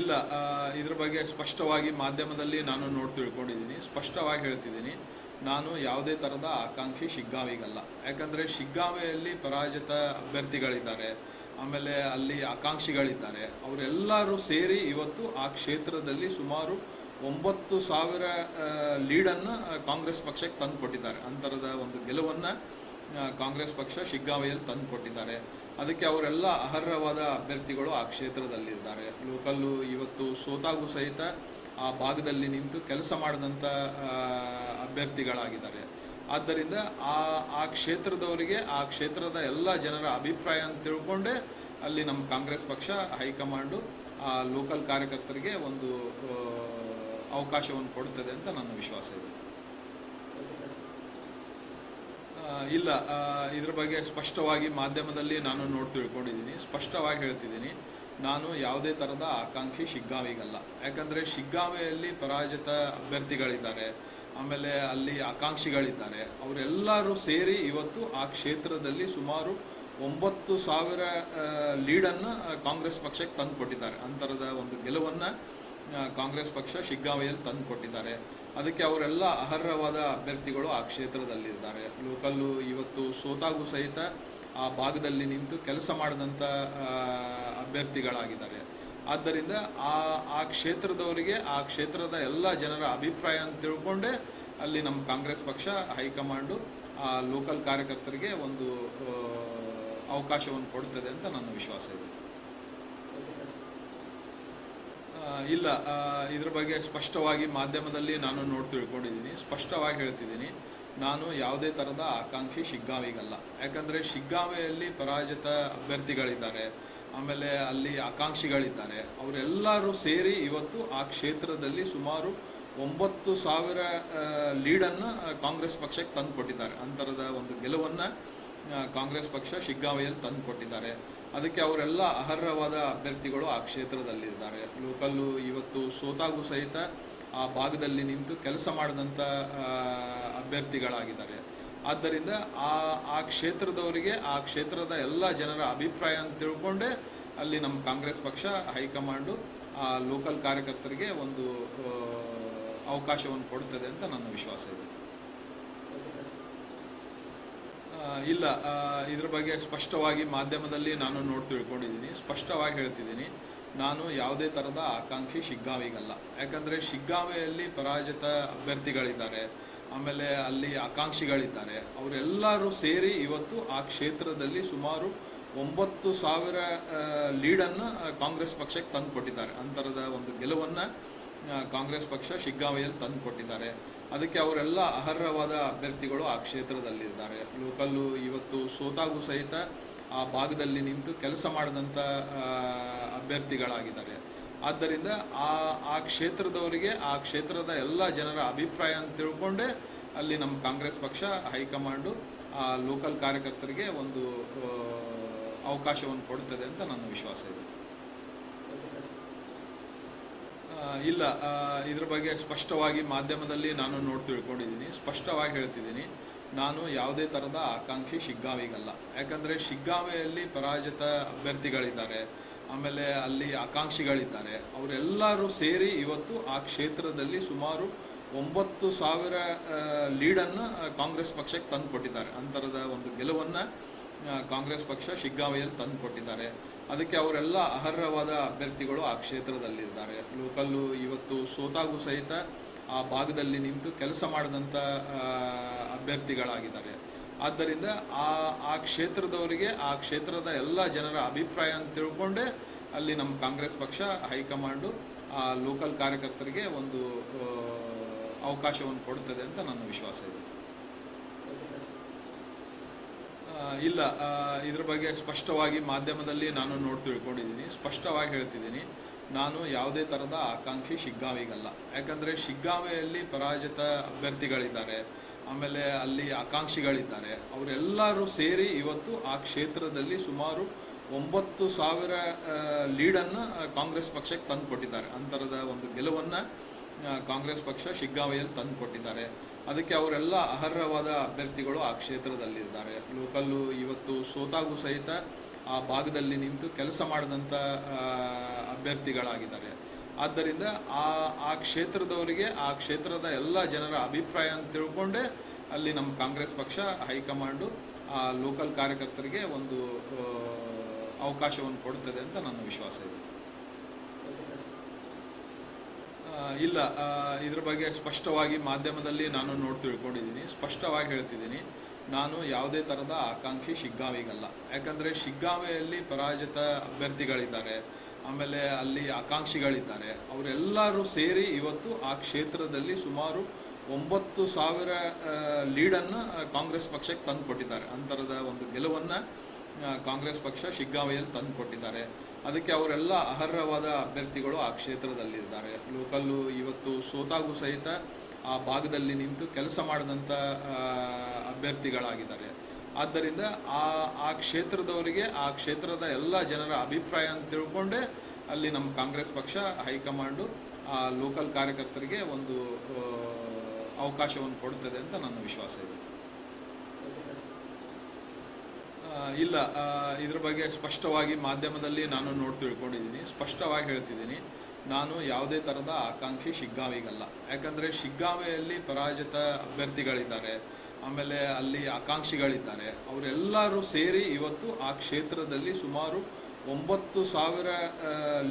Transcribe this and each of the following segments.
ಇಲ್ಲ ಇದ್ರ ಬಗ್ಗೆ ಸ್ಪಷ್ಟವಾಗಿ ಮಾಧ್ಯಮದಲ್ಲಿ ನಾನು ನೋಡಿ ತಿಳ್ಕೊಂಡಿದ್ದೀನಿ, ಸ್ಪಷ್ಟವಾಗಿ ಹೇಳ್ತಿದ್ದೀನಿ. ನಾನು ಯಾವುದೇ ಥರದ ಆಕಾಂಕ್ಷಿ ಶಿಗ್ಗಾವಿಗಲ್ಲ ಯಾಕಂದರೆ ಶಿಗ್ಗಾವಿಯಲ್ಲಿ ಪರಾಜಿತ ಅಭ್ಯರ್ಥಿಗಳಿದ್ದಾರೆ, ಆಮೇಲೆ ಅಲ್ಲಿ ಆಕಾಂಕ್ಷಿಗಳಿದ್ದಾರೆ. ಅವರೆಲ್ಲರೂ ಸೇರಿ ಇವತ್ತು ಆ ಕ್ಷೇತ್ರದಲ್ಲಿ ಸುಮಾರು ಒಂಬತ್ತು ಸಾವಿರ ಲೀಡನ್ನು ಕಾಂಗ್ರೆಸ್ ಪಕ್ಷಕ್ಕೆ ತಂದು ಕೊಟ್ಟಿದ್ದಾರೆ ಅಂತರದ ಒಂದು ಗೆಲುವನ್ನು ಕಾಂಗ್ರೆಸ್ ಪಕ್ಷ ಶಿಗ್ಗಾವಿಯಲ್ಲಿ ತಂದು ಕೊಟ್ಟಿದ್ದಾರೆ ಅದಕ್ಕೆ ಅವರೆಲ್ಲ ಅರ್ಹವಾದ ಅಭ್ಯರ್ಥಿಗಳು ಆ ಕ್ಷೇತ್ರದಲ್ಲಿದ್ದಾರೆ. ಲೋಕಲ್ಲು ಇವತ್ತು ಸೋತಾಗೂ ಸಹಿತ ಆ ಭಾಗದಲ್ಲಿ ನಿಂತು ಕೆಲಸ ಮಾಡಿದಂಥ ಅಭ್ಯರ್ಥಿಗಳಾಗಿದ್ದಾರೆ. ಆದ್ದರಿಂದ ಆ ಆ ಕ್ಷೇತ್ರದವರಿಗೆ, ಆ ಕ್ಷೇತ್ರದ ಎಲ್ಲ ಜನರ ಅಭಿಪ್ರಾಯ ಅಂತ ತಿಳ್ಕೊಂಡೇ ಅಲ್ಲಿ ನಮ್ಮ ಕಾಂಗ್ರೆಸ್ ಪಕ್ಷ, ಹೈಕಮಾಂಡು ಆ ಲೋಕಲ್ ಕಾರ್ಯಕರ್ತರಿಗೆ ಒಂದು ಅವಕಾಶವನ್ನು ಕೊಡುತ್ತದೆ ಅಂತ ನನ್ನ ವಿಶ್ವಾಸ ಇದೆ. ಇಲ್ಲ ಇದ್ರ ಬಗ್ಗೆ ಸ್ಪಷ್ಟವಾಗಿ ಮಾಧ್ಯಮದಲ್ಲಿ ನಾನು ನೋಡಿ ತಿಳ್ಕೊಂಡಿದ್ದೀನಿ. ಸ್ಪಷ್ಟವಾಗಿ ಹೇಳ್ತಿದ್ದೀನಿ. ನಾನು ಯಾವುದೇ ಥರದ ಆಕಾಂಕ್ಷಿ ಶಿಗ್ಗಾವಿಗಲ್ಲ ಯಾಕಂದರೆ ಶಿಗ್ಗಾವಿಯಲ್ಲಿ ಪರಾಜಿತ ಅಭ್ಯರ್ಥಿಗಳಿದ್ದಾರೆ. ಆಮೇಲೆ ಅಲ್ಲಿ ಆಕಾಂಕ್ಷಿಗಳಿದ್ದಾರೆ. ಅವರೆಲ್ಲರೂ ಸೇರಿ ಇವತ್ತು ಆ ಕ್ಷೇತ್ರದಲ್ಲಿ ಸುಮಾರು ಒಂಬತ್ತು ಸಾವಿರ ಲೀಡನ್ನು ಕಾಂಗ್ರೆಸ್ ಪಕ್ಷಕ್ಕೆ ತಂದು ಕೊಟ್ಟಿದ್ದಾರೆ ಅಂತರದ ಒಂದು ಗೆಲುವನ್ನು ಕಾಂಗ್ರೆಸ್ ಪಕ್ಷ ಶಿಗ್ಗಾವಿಯಲ್ಲಿ ತಂದು ಕೊಟ್ಟಿದ್ದಾರೆ. ಅದಕ್ಕೆ ಅವರೆಲ್ಲ ಅರ್ಹವಾದ ಅಭ್ಯರ್ಥಿಗಳು ಆ ಕ್ಷೇತ್ರದಲ್ಲಿದ್ದಾರೆ. ಲೋಕಲ್ಲು ಇವತ್ತು ಸೋತಾಗೂ ಸಹಿತ ಆ ಭಾಗದಲ್ಲಿ ನಿಂತು ಕೆಲಸ ಮಾಡಿದಂಥ ಅಭ್ಯರ್ಥಿಗಳಾಗಿದ್ದಾರೆ. ಆದ್ದರಿಂದ ಆ ಆ ಕ್ಷೇತ್ರದವರಿಗೆ, ಆ ಕ್ಷೇತ್ರದ ಎಲ್ಲ ಜನರ ಅಭಿಪ್ರಾಯ ಅಂತ ತಿಳ್ಕೊಂಡೇ ಅಲ್ಲಿ ನಮ್ಮ ಕಾಂಗ್ರೆಸ್ ಪಕ್ಷ, ಹೈಕಮಾಂಡು ಆ ಲೋಕಲ್ ಕಾರ್ಯಕರ್ತರಿಗೆ ಒಂದು ಅವಕಾಶವನ್ನು ಕೊಡುತ್ತದೆ ಅಂತ ನನ್ನ ವಿಶ್ವಾಸ ಇದೆ ಆ, ಇಲ್ಲ ಇದ್ರ ಬಗ್ಗೆ ಸ್ಪಷ್ಟವಾಗಿ ಮಾಧ್ಯಮದಲ್ಲಿ ನಾನು ನೋಡಿ ತಿಳ್ಕೊಂಡಿದ್ದೀನಿ, ಸ್ಪಷ್ಟವಾಗಿ ಹೇಳ್ತಿದ್ದೀನಿ. ನಾನು ಯಾವುದೇ ಥರದ ಆಕಾಂಕ್ಷಿ ಶಿಗ್ಗಾವಿಗಲ್ಲ ಯಾಕಂದರೆ ಶಿಗ್ಗಾವಿಯಲ್ಲಿ ಪರಾಜಿತ ಅಭ್ಯರ್ಥಿಗಳಿದ್ದಾರೆ, ಆಮೇಲೆ ಅಲ್ಲಿ ಆಕಾಂಕ್ಷಿಗಳಿದ್ದಾರೆ. ಅವರೆಲ್ಲರೂ ಸೇರಿ ಇವತ್ತು ಆ ಕ್ಷೇತ್ರದಲ್ಲಿ ಸುಮಾರು ಒಂಬತ್ತು ಸಾವಿರ ಲೀಡನ್ನು ಕಾಂಗ್ರೆಸ್ ಪಕ್ಷಕ್ಕೆ ತಂದು ಕೊಟ್ಟಿದ್ದಾರೆ ಅಂತರದ ಒಂದು ಗೆಲುವನ್ನು ಕಾಂಗ್ರೆಸ್ ಪಕ್ಷ ಶಿಗ್ಗಾವಿಯಲ್ಲಿ ತಂದು ಕೊಟ್ಟಿದ್ದಾರೆ ಅದಕ್ಕೆ ಅವರೆಲ್ಲ ಅರ್ಹವಾದ ಅಭ್ಯರ್ಥಿಗಳು ಆ ಕ್ಷೇತ್ರದಲ್ಲಿದ್ದಾರೆ. ಲೋಕಲ್ಲು ಇವತ್ತು ಸೋತಾಗೂ ಸಹಿತ ಆ ಭಾಗದಲ್ಲಿ ನಿಂತು ಕೆಲಸ ಮಾಡಿದಂಥ ಅಭ್ಯರ್ಥಿಗಳಾಗಿದ್ದಾರೆ. ಆದ್ದರಿಂದ ಆ ಆ ಕ್ಷೇತ್ರದವರಿಗೆ, ಆ ಕ್ಷೇತ್ರದ ಎಲ್ಲ ಜನರ ಅಭಿಪ್ರಾಯ ಅಂತ ತಿಳ್ಕೊಂಡೇ ಅಲ್ಲಿ ನಮ್ಮ ಕಾಂಗ್ರೆಸ್ ಪಕ್ಷ, ಹೈಕಮಾಂಡು ಆ ಲೋಕಲ್ ಕಾರ್ಯಕರ್ತರಿಗೆ ಒಂದು ಅವಕಾಶವನ್ನು ಕೊಡುತ್ತದೆ ಅಂತ ನನ್ನ ವಿಶ್ವಾಸ ಇದೆ. ಇಲ್ಲ ಇದ್ರ ಬಗ್ಗೆ ಸ್ಪಷ್ಟವಾಗಿ ಮಾಧ್ಯಮದಲ್ಲಿ ನಾನು ನೋಡಿ ತಿಳ್ಕೊಂಡಿದ್ದೀನಿ, ಸ್ಪಷ್ಟವಾಗಿ ಹೇಳ್ತಿದ್ದೀನಿ. ನಾನು ಯಾವುದೇ ಥರದ ಆಕಾಂಕ್ಷಿ ಶಿಗ್ಗಾವಿಗಲ್ಲ. ಯಾಕಂದರೆ ಶಿಗ್ಗಾವಿಯಲ್ಲಿ ಪರಾಜಿತ ಅಭ್ಯರ್ಥಿಗಳಿದ್ದಾರೆ, ಆಮೇಲೆ ಅಲ್ಲಿ ಆಕಾಂಕ್ಷಿಗಳಿದ್ದಾರೆ. ಅವರೆಲ್ಲರೂ ಸೇರಿ ಇವತ್ತು ಆ ಕ್ಷೇತ್ರದಲ್ಲಿ ಸುಮಾರು ಒಂಬತ್ತು ಸಾವಿರ ಲೀಡನ್ನು ಕಾಂಗ್ರೆಸ್ ಪಕ್ಷಕ್ಕೆ ತಂದು ಕೊಟ್ಟಿದ್ದಾರೆ ಅಂತರದ ಒಂದು ಗೆಲುವನ್ನು ಕಾಂಗ್ರೆಸ್ ಪಕ್ಷ ಶಿಗ್ಗಾವಿಯಲ್ಲಿ ತಂದು ಕೊಟ್ಟಿದ್ದಾರೆ ಅದಕ್ಕೆ ಅವರೆಲ್ಲ ಅರ್ಹವಾದ ಅಭ್ಯರ್ಥಿಗಳು ಆ ಕ್ಷೇತ್ರದಲ್ಲಿದ್ದಾರೆ. ಲೋಕಲ್ಲು ಇವತ್ತು ಸೋತಾಗೂ ಸಹಿತ ಆ ಭಾಗದಲ್ಲಿ ನಿಂತು ಕೆಲಸ ಮಾಡಿದಂಥ ಅಭ್ಯರ್ಥಿಗಳಾಗಿದ್ದಾರೆ. ಆದ್ದರಿಂದ ಆ ಆ ಕ್ಷೇತ್ರದವರಿಗೆ, ಆ ಕ್ಷೇತ್ರದ ಎಲ್ಲ ಜನರ ಅಭಿಪ್ರಾಯ ಅಂತ ತಿಳ್ಕೊಂಡೇ ಅಲ್ಲಿ ನಮ್ಮ ಕಾಂಗ್ರೆಸ್ ಪಕ್ಷ, ಹೈಕಮಾಂಡು ಆ ಲೋಕಲ್ ಕಾರ್ಯಕರ್ತರಿಗೆ ಒಂದು ಅವಕಾಶವನ್ನು ಕೊಡುತ್ತದೆ ಅಂತ ನನ್ನ ವಿಶ್ವಾಸ ಇದೆ ಆ, ಇಲ್ಲ ಇದ್ರ ಬಗ್ಗೆ ಸ್ಪಷ್ಟವಾಗಿ ಮಾಧ್ಯಮದಲ್ಲಿ ನಾನು ನೋಡಿ ತಿಳ್ಕೊಂಡಿದ್ದೀನಿ. ಸ್ಪಷ್ಟವಾಗಿ ಹೇಳ್ತಿದ್ದೀನಿ. ನಾನು ಯಾವುದೇ ಥರದ ಆಕಾಂಕ್ಷಿ ಶಿಗ್ಗಾವಿಗಲ್ಲ. ಯಾಕಂದರೆ ಶಿಗ್ಗಾವಿಯಲ್ಲಿ ಪರಾಜಿತ ಅಭ್ಯರ್ಥಿಗಳಿದ್ದಾರೆ. ಆಮೇಲೆ ಅಲ್ಲಿ ಆಕಾಂಕ್ಷಿಗಳಿದ್ದಾರೆ. ಅವರೆಲ್ಲರೂ ಸೇರಿ ಇವತ್ತು ಆ ಕ್ಷೇತ್ರದಲ್ಲಿ ಸುಮಾರು ಒಂಬತ್ತು ಸಾವಿರ ಲೀಡನ್ನು ಕಾಂಗ್ರೆಸ್ ಪಕ್ಷಕ್ಕೆ ತಂದು ಕೊಟ್ಟಿದ್ದಾರೆ ಅಂತರದ ಒಂದು ಗೆಲುವನ್ನು ಕಾಂಗ್ರೆಸ್ ಪಕ್ಷ ಶಿಗ್ಗಾವಿಯಲ್ಲಿ ತಂದು ಕೊಟ್ಟಿದ್ದಾರೆ ಅದಕ್ಕೆ ಅವರೆಲ್ಲ ಅರ್ಹವಾದ ಅಭ್ಯರ್ಥಿಗಳು ಆ ಕ್ಷೇತ್ರದಲ್ಲಿದ್ದಾರೆ. ಲೋಕಲ್ಲು ಇವತ್ತು ಸೋತಾಗೂ ಸಹಿತ ಆ ಭಾಗದಲ್ಲಿ ನಿಂತು ಕೆಲಸ ಮಾಡಿದಂಥ ಅಭ್ಯರ್ಥಿಗಳಾಗಿದ್ದಾರೆ. ಆದ್ದರಿಂದ ಆ ಆ ಕ್ಷೇತ್ರದವರಿಗೆ, ಆ ಕ್ಷೇತ್ರದ ಎಲ್ಲ ಜನರ ಅಭಿಪ್ರಾಯ ಅಂತ ತಿಳ್ಕೊಂಡೇ ಅಲ್ಲಿ ನಮ್ಮ ಕಾಂಗ್ರೆಸ್ ಪಕ್ಷ ಹೈಕಮಾಂಡು ಆ ಲೋಕಲ್ ಕಾರ್ಯಕರ್ತರಿಗೆ ಒಂದು ಅವಕಾಶವನ್ನು ಕೊಡುತ್ತದೆ ಅಂತ ನನ್ನ ವಿಶ್ವಾಸ ಇದೆ ಆ, ಇಲ್ಲ ಇದ್ರ ಬಗ್ಗೆ ಸ್ಪಷ್ಟವಾಗಿ ಮಾಧ್ಯಮದಲ್ಲಿ ನಾನು ನೋಡಿ ತಿಳ್ಕೊಂಡಿದ್ದೀನಿ. ಸ್ಪಷ್ಟವಾಗಿ ಹೇಳ್ತಿದ್ದೀನಿ. ನಾನು ಯಾವುದೇ ಥರದ ಆಕಾಂಕ್ಷಿ ಶಿಗ್ಗಾವಿಗಲ್ಲ ಯಾಕಂದರೆ ಶಿಗ್ಗಾವಿಯಲ್ಲಿ ಪರಾಜಿತ ಅಭ್ಯರ್ಥಿಗಳಿದ್ದಾರೆ. ಆಮೇಲೆ ಅಲ್ಲಿ ಆಕಾಂಕ್ಷಿಗಳಿದ್ದಾರೆ. ಅವರೆಲ್ಲರೂ ಸೇರಿ ಇವತ್ತು ಆ ಕ್ಷೇತ್ರದಲ್ಲಿ ಸುಮಾರು ಒಂಬತ್ತು ಸಾವಿರ ಲೀಡನ್ನು ಕಾಂಗ್ರೆಸ್ ಪಕ್ಷಕ್ಕೆ ತಂದು ಕೊಟ್ಟಿದ್ದಾರೆ ಅಂತರದ ಒಂದು ಗೆಲುವನ್ನು ಕಾಂಗ್ರೆಸ್ ಪಕ್ಷ ಶಿಗ್ಗಾವಿಯಲ್ಲಿ ತಂದು ಕೊಟ್ಟಿದ್ದಾರೆ ಅದಕ್ಕೆ ಅವರೆಲ್ಲ ಅರ್ಹವಾದ ಅಭ್ಯರ್ಥಿಗಳು ಆ ಕ್ಷೇತ್ರದಲ್ಲಿದ್ದಾರೆ. ಲೋಕಲ್ಲು ಇವತ್ತು ಸೋತಾಗೂ ಸಹಿತ ಆ ಭಾಗದಲ್ಲಿ ನಿಂತು ಕೆಲಸ ಮಾಡಿದಂಥ ಅಭ್ಯರ್ಥಿಗಳಾಗಿದ್ದಾರೆ. ಆದ್ದರಿಂದ ಆ ಆ ಕ್ಷೇತ್ರದವರಿಗೆ, ಆ ಕ್ಷೇತ್ರದ ಎಲ್ಲ ಜನರ ಅಭಿಪ್ರಾಯ ಅಂತ ತಿಳ್ಕೊಂಡೇ ಅಲ್ಲಿ ನಮ್ಮ ಕಾಂಗ್ರೆಸ್ ಪಕ್ಷ, ಹೈಕಮಾಂಡು ಆ ಲೋಕಲ್ ಕಾರ್ಯಕರ್ತರಿಗೆ ಒಂದು ಅವಕಾಶವನ್ನು ಕೊಡ್ತದೆ ಅಂತ ನನ್ನ ವಿಶ್ವಾಸ ಇದೆ. ಇಲ್ಲ ಇದ್ರ ಬಗ್ಗೆ ಸ್ಪಷ್ಟವಾಗಿ ಮಾಧ್ಯಮದಲ್ಲಿ ನಾನು ನೋಡಿ ತಿಳ್ಕೊಂಡಿದ್ದೀನಿ, ಸ್ಪಷ್ಟವಾಗಿ ಹೇಳ್ತಿದ್ದೀನಿ. ನಾನು ಯಾವುದೇ ಥರದ ಆಕಾಂಕ್ಷಿ ಶಿಗ್ಗಾವಿಗಲ್ಲ ಯಾಕಂದರೆ ಶಿಗ್ಗಾವಿಯಲ್ಲಿ ಪರಾಜಿತ ಅಭ್ಯರ್ಥಿಗಳಿದ್ದಾರೆ, ಆಮೇಲೆ ಅಲ್ಲಿ ಆಕಾಂಕ್ಷಿಗಳಿದ್ದಾರೆ. ಅವರೆಲ್ಲರೂ ಸೇರಿ ಇವತ್ತು ಆ ಕ್ಷೇತ್ರದಲ್ಲಿ ಸುಮಾರು ಒಂಬತ್ತು ಸಾವಿರ ಲೀಡನ್ನು ಕಾಂಗ್ರೆಸ್ ಪಕ್ಷಕ್ಕೆ ತಂದು ಕೊಟ್ಟಿದ್ದಾರೆ ಅಂತರದ ಒಂದು ಗೆಲುವನ್ನು ಕಾಂಗ್ರೆಸ್ ಪಕ್ಷ ಶಿಗ್ಗಾವಿಯಲ್ಲಿ ತಂದು ಕೊಟ್ಟಿದ್ದಾರೆ. ಅದಕ್ಕೆ ಅವರೆಲ್ಲ ಅರ್ಹವಾದ ಅಭ್ಯರ್ಥಿಗಳು ಆ ಕ್ಷೇತ್ರದಲ್ಲಿದ್ದಾರೆ. ಲೋಕಲ್ಲು ಇವತ್ತು ಸೋತಾಗೂ ಸಹಿತ ಆ ಭಾಗದಲ್ಲಿ ನಿಂತು ಕೆಲಸ ಮಾಡಿದಂಥ ಅಭ್ಯರ್ಥಿಗಳಾಗಿದ್ದಾರೆ. ಆದ್ದರಿಂದ ಆ ಆ ಕ್ಷೇತ್ರದವರಿಗೆ, ಆ ಕ್ಷೇತ್ರದ ಎಲ್ಲ ಜನರ ಅಭಿಪ್ರಾಯ ಅಂತ ತಿಳ್ಕೊಂಡೇ ಅಲ್ಲಿ ನಮ್ಮ ಕಾಂಗ್ರೆಸ್ ಪಕ್ಷ, ಹೈಕಮಾಂಡು ಆ ಲೋಕಲ್ ಕಾರ್ಯಕರ್ತರಿಗೆ ಒಂದು ಅವಕಾಶವನ್ನು ಕೊಡುತ್ತದೆ ಅಂತ ನನ್ನ ವಿಶ್ವಾಸ ಇದೆ ಆ, ಇಲ್ಲ ಇದ್ರ ಬಗ್ಗೆ ಸ್ಪಷ್ಟವಾಗಿ ಮಾಧ್ಯಮದಲ್ಲಿ ನಾನು ನೋಡಿ ತಿಳ್ಕೊಂಡಿದ್ದೀನಿ, ಸ್ಪಷ್ಟವಾಗಿ ಹೇಳ್ತಿದ್ದೀನಿ. ನಾನು ಯಾವುದೇ ಥರದ ಆಕಾಂಕ್ಷಿ ಶಿಗ್ಗಾವಿಗಲ್ಲ ಯಾಕಂದರೆ ಶಿಗ್ಗಾವಿಯಲ್ಲಿ ಪರಾಜಿತ ಅಭ್ಯರ್ಥಿಗಳಿದ್ದಾರೆ, ಆಮೇಲೆ ಅಲ್ಲಿ ಆಕಾಂಕ್ಷಿಗಳಿದ್ದಾರೆ. ಅವರೆಲ್ಲರೂ ಸೇರಿ ಇವತ್ತು ಆ ಕ್ಷೇತ್ರದಲ್ಲಿ ಸುಮಾರು ಒಂಬತ್ತು ಸಾವಿರ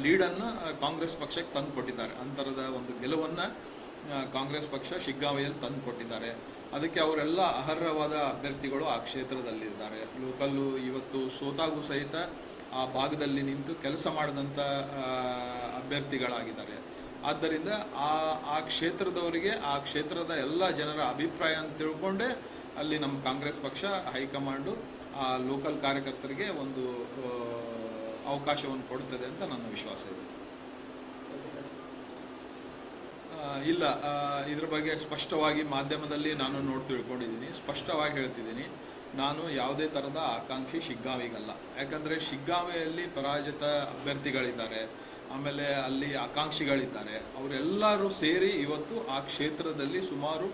ಲೀಡನ್ನು ಕಾಂಗ್ರೆಸ್ ಪಕ್ಷಕ್ಕೆ ತಂದು ಕೊಟ್ಟಿದ್ದಾರೆ ಅಂತರದ ಒಂದು ಗೆಲುವನ್ನು ಕಾಂಗ್ರೆಸ್ ಪಕ್ಷ ಶಿಗ್ಗಾವಿಯಲ್ಲಿ ತಂದು ಕೊಟ್ಟಿದ್ದಾರೆ ಅದಕ್ಕೆ ಅವರೆಲ್ಲ ಅರ್ಹವಾದ ಅಭ್ಯರ್ಥಿಗಳು ಆ ಕ್ಷೇತ್ರದಲ್ಲಿದ್ದಾರೆ. ಲೋಕಲ್ಲು ಇವತ್ತು ಸೋತಾಗೂ ಸಹಿತ ಆ ಭಾಗದಲ್ಲಿ ನಿಂತು ಕೆಲಸ ಮಾಡಿದಂಥ ಅಭ್ಯರ್ಥಿಗಳಾಗಿದ್ದಾರೆ. ಆದ್ದರಿಂದ ಆ ಆ ಕ್ಷೇತ್ರದವರಿಗೆ, ಆ ಕ್ಷೇತ್ರದ ಎಲ್ಲ ಜನರ ಅಭಿಪ್ರಾಯ ಅಂತ ತಿಳ್ಕೊಂಡೇ ಅಲ್ಲಿ ನಮ್ಮ ಕಾಂಗ್ರೆಸ್ ಪಕ್ಷ, ಹೈಕಮಾಂಡು ಆ ಲೋಕಲ್ ಕಾರ್ಯಕರ್ತರಿಗೆ ಒಂದು ಅವಕಾಶವನ್ನು ಕೊಡ್ತದೆ ಅಂತ ನನ್ನ ವಿಶ್ವಾಸ ಇದೆ. ಇಲ್ಲ ಇದ್ರ ಬಗ್ಗೆ ಸ್ಪಷ್ಟವಾಗಿ ಮಾಧ್ಯಮದಲ್ಲಿ ನಾನು ನೋಡಿ ತಿಳ್ಕೊಂಡಿದ್ದೀನಿ. ಸ್ಪಷ್ಟವಾಗಿ ಹೇಳ್ತಿದ್ದೀನಿ. ನಾನು ಯಾವುದೇ ಥರದ ಆಕಾಂಕ್ಷಿ ಶಿಗ್ಗಾವಿಗಲ್ಲ ಯಾಕಂದರೆ ಶಿಗ್ಗಾವಿಯಲ್ಲಿ ಪರಾಜಿತ ಅಭ್ಯರ್ಥಿಗಳಿದ್ದಾರೆ. ಆಮೇಲೆ ಅಲ್ಲಿ ಆಕಾಂಕ್ಷಿಗಳಿದ್ದಾರೆ. ಅವರೆಲ್ಲರೂ ಸೇರಿ ಇವತ್ತು ಆ ಕ್ಷೇತ್ರದಲ್ಲಿ ಸುಮಾರು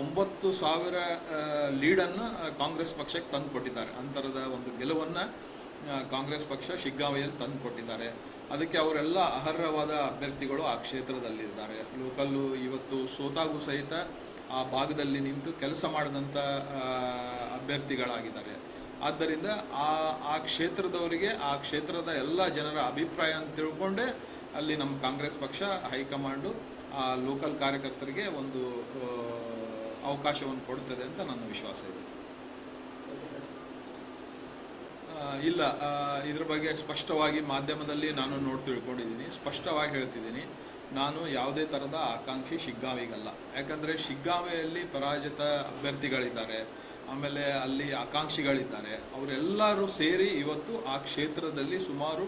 ಒಂಬತ್ತು ಸಾವಿರ ಲೀಡನ್ನು ಕಾಂಗ್ರೆಸ್ ಪಕ್ಷಕ್ಕೆ ತಂದು ಕೊಟ್ಟಿದ್ದಾರೆ ಅಂತರದ ಒಂದು ಗೆಲುವನ್ನು ಕಾಂಗ್ರೆಸ್ ಪಕ್ಷ ಶಿಗ್ಗಾವಿಯಲ್ಲಿ ತಂದು ಕೊಟ್ಟಿದ್ದಾರೆ. ಅದಕ್ಕೆ ಅವರೆಲ್ಲ ಅರ್ಹವಾದ ಅಭ್ಯರ್ಥಿಗಳು ಆ ಕ್ಷೇತ್ರದಲ್ಲಿದ್ದಾರೆ. ಲೋಕಲ್ಲು ಇವತ್ತು ಸೋತಾಗೂ ಸಹಿತ ಆ ಭಾಗದಲ್ಲಿ ನಿಂತು ಕೆಲಸ ಮಾಡಿದಂಥ ಅಭ್ಯರ್ಥಿಗಳಾಗಿದ್ದಾರೆ. ಆದ್ದರಿಂದ ಆ ಆ ಕ್ಷೇತ್ರದವರಿಗೆ, ಆ ಕ್ಷೇತ್ರದ ಎಲ್ಲ ಜನರ ಅಭಿಪ್ರಾಯ ಅಂತ ತಿಳ್ಕೊಂಡೇ ಅಲ್ಲಿ ನಮ್ಮ ಕಾಂಗ್ರೆಸ್ ಪಕ್ಷ, ಹೈಕಮಾಂಡು ಆ ಲೋಕಲ್ ಕಾರ್ಯಕರ್ತರಿಗೆ ಒಂದು ಅವಕಾಶವನ್ನು ಕೊಡ್ತದೆ ಅಂತ ನನ್ನ ವಿಶ್ವಾಸ ಇದೆ ಆ, ಇಲ್ಲ ಇದ್ರ ಬಗ್ಗೆ ಸ್ಪಷ್ಟವಾಗಿ ಮಾಧ್ಯಮದಲ್ಲಿ ನಾನು ನೋಡಿ ತಿಳ್ಕೊಂಡಿದ್ದೀನಿ. ಸ್ಪಷ್ಟವಾಗಿ ಹೇಳ್ತಿದ್ದೀನಿ. ನಾನು ಯಾವುದೇ ಥರದ ಆಕಾಂಕ್ಷಿ ಶಿಗ್ಗಾವಿಗಲ್ಲ ಯಾಕಂದರೆ ಶಿಗ್ಗಾವಿಯಲ್ಲಿ ಪರಾಜಿತ ಅಭ್ಯರ್ಥಿಗಳಿದ್ದಾರೆ. ಆಮೇಲೆ ಅಲ್ಲಿ ಆಕಾಂಕ್ಷಿಗಳಿದ್ದಾರೆ. ಅವರೆಲ್ಲರೂ ಸೇರಿ ಇವತ್ತು ಆ ಕ್ಷೇತ್ರದಲ್ಲಿ ಸುಮಾರು